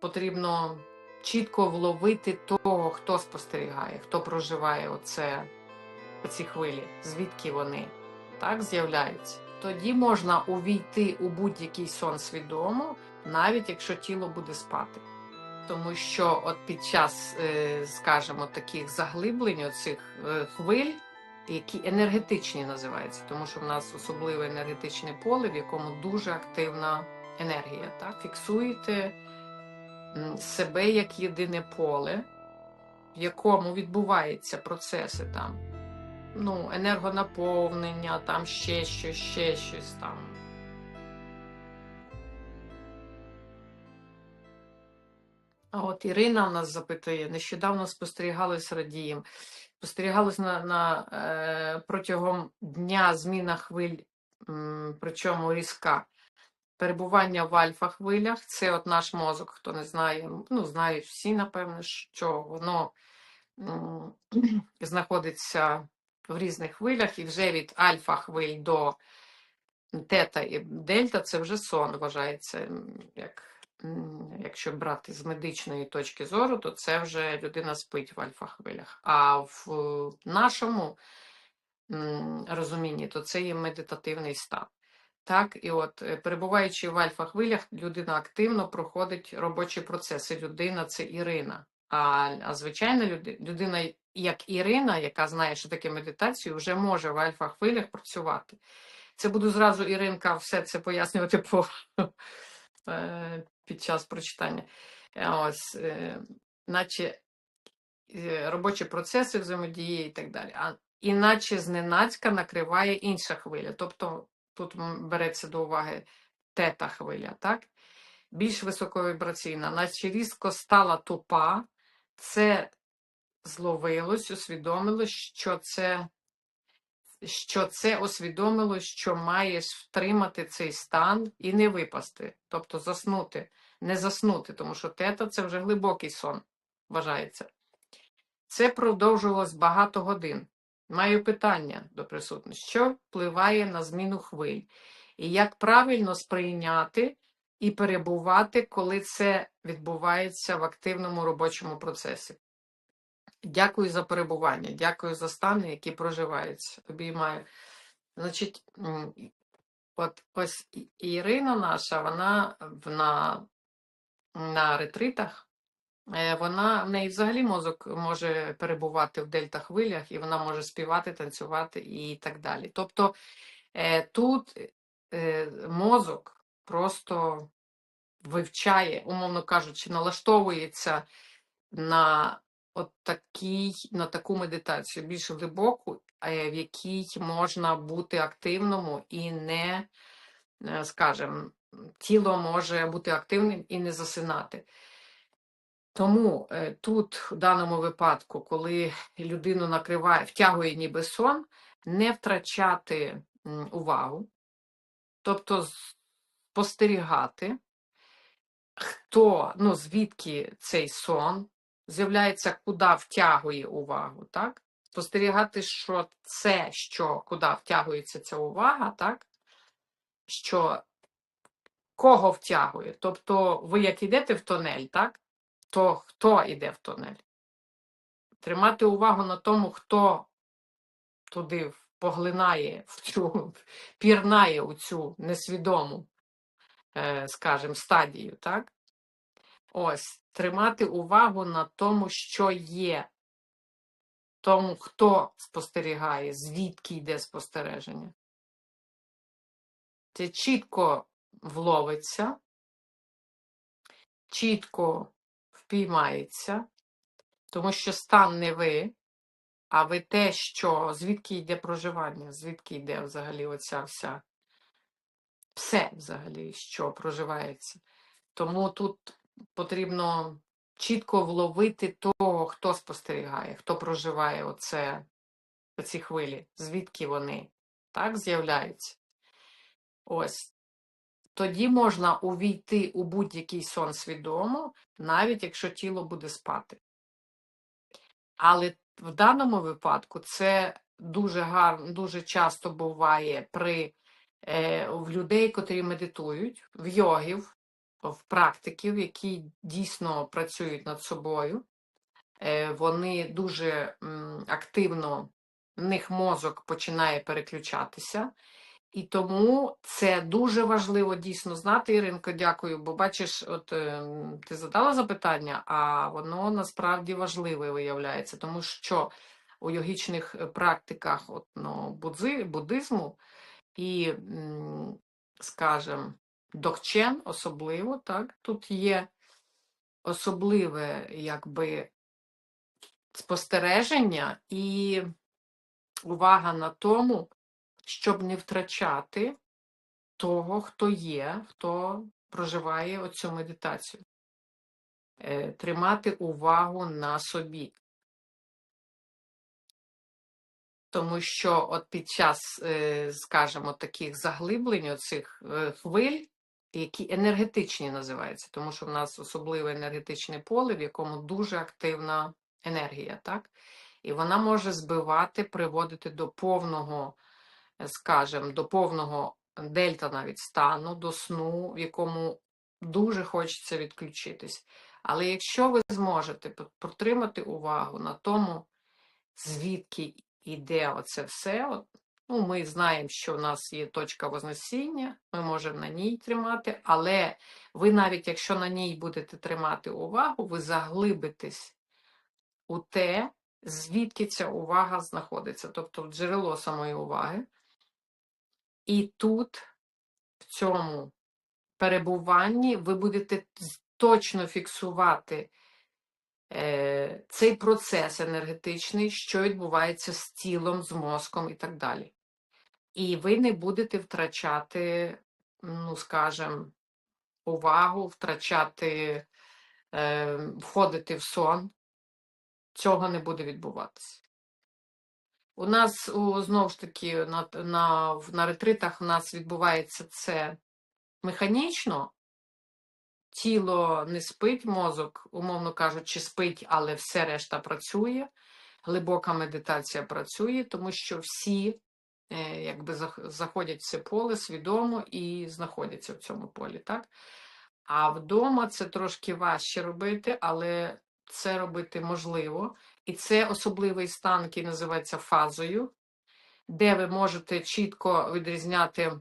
потрібно чітко вловити того, хто спостерігає, хто проживає оце, оці хвилі, звідки вони так з'являються. Тоді можна увійти у будь-який сон свідомо, навіть якщо тіло буде спати. Тому що от під час, е, скажімо, таких заглиблень, оцих е, хвиль, які енергетичні називаються, тому що в нас особливе енергетичне поле, в якому дуже активна енергія. Так? Фіксуєте себе як єдине поле, в якому відбуваються процеси там. Ну, енергонаповнення, там ще щось, ще щось там. А от Ірина у нас запитує, нещодавно спостерігалось радієм. Спостерігалось на, на е, протягом дня зміна хвиль, причому різка. Перебування в альфа-хвилях це от наш мозок, хто не знає, ну, знають всі, напевно, що воно знаходиться в різних хвилях, і вже від альфа-хвиль до тета і дельта це вже сон вважається. Як, якщо брати з медичної точки зору, то це вже людина спить в альфа-хвилях. А в нашому розумінні, то це є медитативний стан. Так, і от, е, перебуваючи в альфа-хвилях, людина активно проходить робочі процеси. Людина це Ірина. А, а звичайна люди- людина, як Ірина, яка знає, що таке медитацію, вже може в альфа-хвилях працювати. Це буду зразу Іринка все це пояснювати по, е, під час прочитання. Е, Ось, наче робочі процеси взаємодії і так далі. А іначе зненацька накриває інша хвиля. Тобто тут береться до уваги тета хвиля, так? Більш високовібраційна, наче різко стала тупа, це зловилось, усвідомилось, що це, що це усвідомилось, що маєш втримати цей стан і не випасти, тобто заснути, не заснути, тому що тета це вже глибокий сон, вважається. Це продовжувалось багато годин. Маю питання до присутніх. Що впливає на зміну хвиль? І як правильно сприйняти і перебувати, коли це відбувається в активному робочому процесі? Дякую за перебування, дякую за стани, які проживаються. Обіймаю. Значить, от ось Ірина наша, вона на, на ретритах. Е, Вона в неї взагалі мозок може перебувати в дельта-хвилях, і вона може співати, танцювати і так далі. Тобто е, тут е, мозок просто вивчає, умовно кажучи, налаштовується на от такий, на таку медитацію, більш глибоку, в якій можна бути активному і не, скажем, тіло може бути активним і не засинати. Тому е, тут, в даному випадку, коли людину накриває, втягує ніби сон, не втрачати увагу, тобто спостерігати, хто, ну, звідки цей сон з'являється, куди втягує увагу, так? Спостерігати, що це, що куди втягується ця увага, так? Що кого втягує? Тобто, ви як йдете в тунель, так? То хто йде в тунель? Тримати увагу на тому, хто туди поглинає в цю, пірнає у цю несвідому, е, скажімо, стадію, так? Ось, тримати увагу на тому, що є, тому, хто спостерігає, звідки йде спостереження. Це чітко вловиться, чітко впіймається, тому що стан не ви, а ви те, що звідки йде проживання, звідки йде взагалі оця вся, все взагалі, що проживається. Тому тут потрібно чітко вловити того, хто спостерігає, хто проживає оце, оці хвилі, звідки вони так з'являються. Ось. Тоді можна увійти у будь-який сон свідомо, навіть якщо тіло буде спати. Але в даному випадку це дуже гарно, дуже часто буває при е, в людей, котрі медитують, в йогів, в практиків, які дійсно працюють над собою. Е, Вони дуже м, активно, в них мозок починає переключатися. І тому це дуже важливо дійсно знати, Іринко, дякую. Бо бачиш, от е, ти задала запитання, а воно насправді важливе виявляється, тому що у йогічних е, практиках от, ну, будзи, буддизму і, м, скажем, докчен особливо, так, тут є особливе якби спостереження і увага на тому, щоб не втрачати того, хто є, хто проживає оцю медитацію. Е, Тримати увагу на собі. Тому що от під час, е, скажімо, таких заглиблень, оцих е, хвиль, які енергетичні називаються, тому що в нас особливе енергетичне поле, в якому дуже активна енергія, так? І вона може збивати, приводити до повного, скажімо, до повного дельта навіть стану, до сну, в якому дуже хочеться відключитись. Але якщо ви зможете протримати увагу на тому, звідки йде оце все, от, ну, ми знаємо, що в нас є точка Вознесіння, ми можемо на ній тримати, але ви навіть якщо на ній будете тримати увагу, ви заглибитесь у те, звідки ця увага знаходиться, тобто джерело самої уваги. І тут, в цьому перебуванні, ви будете точно фіксувати е, цей процес енергетичний, що відбувається з тілом, з мозком і так далі. І ви не будете втрачати, ну, скажімо, увагу, втрачати, е, входити в сон. Цього не буде відбуватися. У нас у, знову ж таки на, на, на ретритах у нас відбувається це механічно. Тіло не спить, мозок, умовно кажучи, спить, але все решта працює. Глибока медитація працює, тому що всі е, якби заходять в це поле свідомо і знаходяться в цьому полі. Так? А вдома це трошки важче робити, але це робити можливо. І це особливий стан, який називається фазою, де ви можете чітко відрізняти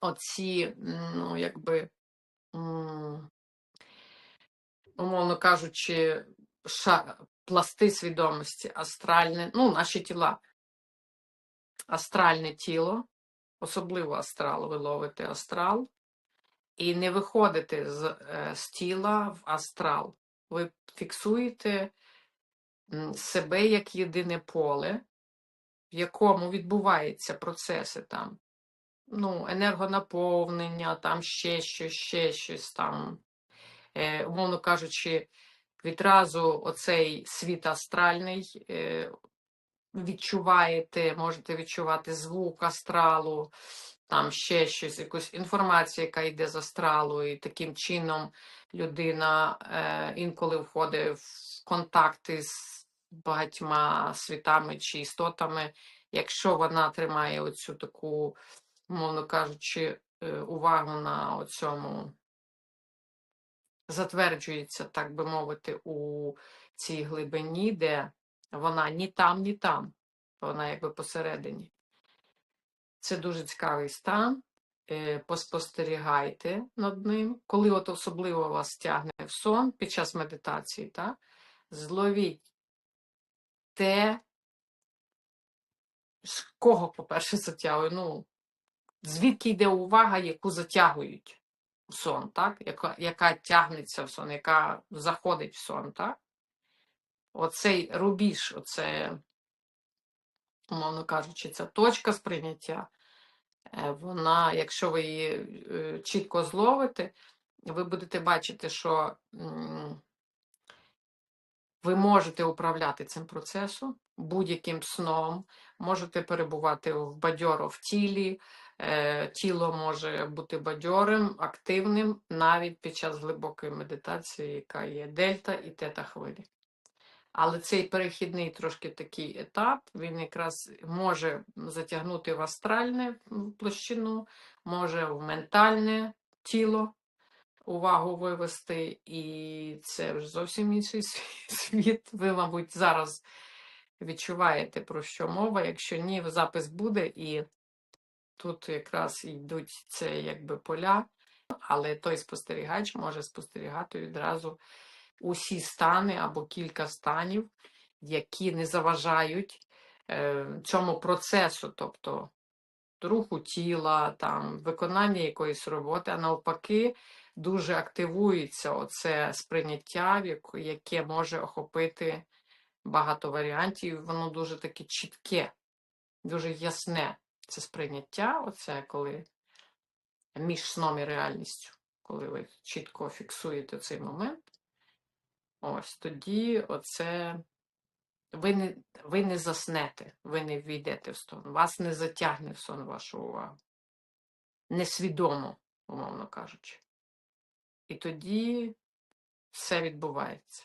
оці, ну, якби, умовно кажучи, ша, пласти свідомості, астральне, ну, наші тіла, астральне тіло, особливо астрал, ви ловите астрал, і не виходите з, е, з тіла в астрал. Ви фіксуєте себе як єдине поле, в якому відбуваються процеси там, ну, енергонаповнення, там ще щось, ще щось там, е, умовно кажучи, відразу оцей світ астральний е, відчуваєте, можете відчувати звук астралу, там ще щось, якусь інформацію, яка йде з астралу, і таким чином людина е, інколи входить в контакти з багатьма світами чи істотами, якщо вона тримає оцю таку, мовно кажучи, е, увагу на цьому, затверджується, так би мовити, у цій глибині, де вона ні там, ні там, вона якби посередині. Це дуже цікавий стан. Е, Поспостерігайте над ним. Коли от особливо вас тягне в сон під час медитації, так? зловіть те, з кого, по-перше, затягує. Ну, звідки йде увага, яку затягують в сон, так? Яка, яка тягнеться в сон, яка заходить в сон, так? Оцей рубіж, оце, умовно кажучи, ця точка сприйняття, е, вона, якщо ви її е, чітко зловите, ви будете бачити, що ви можете управляти цим процесом будь-яким сном, можете перебувати в бадьоро в тілі, е, тіло може бути бадьорим, активним навіть під час глибокої медитації, яка є дельта і тета хвилі. Але цей перехідний трошки такий етап, він якраз може затягнути в астральне площину, може в ментальне тіло, увагу вивести, і це вже зовсім інший світ. Ви, мабуть, зараз відчуваєте, про що мова. Якщо ні, запис буде, і тут якраз йдуть це якби поля, але той спостерігач може спостерігати відразу усі стани або кілька станів, які не заважають е, цьому процесу, тобто руху тіла, там, виконання якоїсь роботи, а навпаки, дуже активується оце сприйняття, яке може охопити багато варіантів. Воно дуже таке чітке, дуже ясне. Це сприйняття, оце коли між сном і реальністю, коли ви чітко фіксуєте цей момент. Ось тоді оце ви не, ви не заснете, ви не війдете в сон, вас не затягне в сон вашу увагу. Несвідомо, умовно кажучи. І тоді все відбувається.